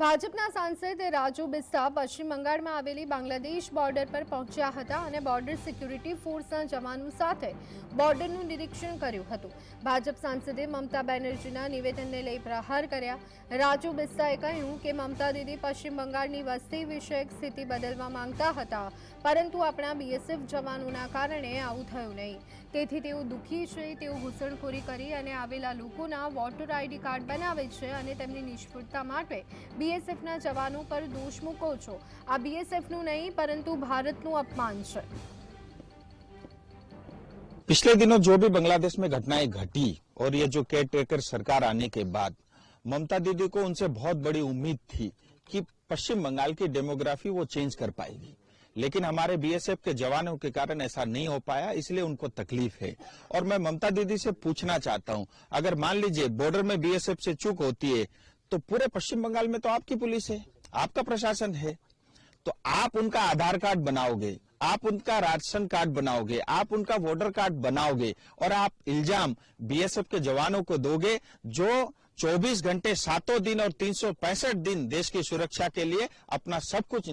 ભાજપના સાંસદ રાજુ બિસ્તા પશ્ચિમ બંગાળમાં આવેલી બાંગ્લાદેશ બોર્ડર પર પહોંચ્યા હતા અને બોર્ડર સિક્યુરિટી ફોર્સના જવાનો સાથે બોર્ડરનું નિરીક્ષણ કર્યું હતું. ભાજપ સાંસદે મમતા બેનર્જીના નિવેદનને લઈ પ્રહાર કર્યા. રાજુ બિસ્તાએ કહ્યું કે મમતા દીદી પશ્ચિમ બંગાળની વસ્તી વિષયક સ્થિતિ બદલવા માંગતા હતા, પરંતુ આપણા બીએસએફ જવાનોના કારણે આવું થયું નહીં. તેથી તેઓ દુઃખી છે, તેઓ ઘૂસણખોરી કરી અને આવેલા લોકોના વોટર આઈડી કાર્ડ બનાવે છે અને તેમની નિષ્ફળતા માટે બીએસએફના જવાનો પર દોષ મૂકો છો આ બીએસએફનું નહીં પરંતુ ભારતનું અપમાન છે पिछले दिनों जो भी बांग्लादेश में घटनाएं घटी और ये जो केयर टेकर सरकार आने के बाद ममता दीदी को उनसे बहुत बड़ी उम्मीद थी कि पश्चिम बंगाल की डेमोग्राफी वो चेंज कर पाएगी लेकिन हमारे बीएसएफ के जवानों के कारण ऐसा नहीं हो पाया इसलिए उनको तकलीफ है और मैं ममता दीदी से पूछना चाहता हूं अगर मान लीजिए बॉर्डर में बीएसएफ से चूक होती है तो पूरे पश्चिम बंगाल में तो आपकी पुलिस है, आपका प्रशासन है। तो आप उनका आधार कार्ड बनाओगे, आप उनका राशन कार्ड बनाओगे, आप उनका वोटर कार्ड बनाओगे और आप इल्ज़ाम बीएसएफ के जवानों को दोगे जो 24 घंटे सातों दिन और तीन सौ पैंसठ दिन देश की सुरक्षा के लिए अपना सब कुछ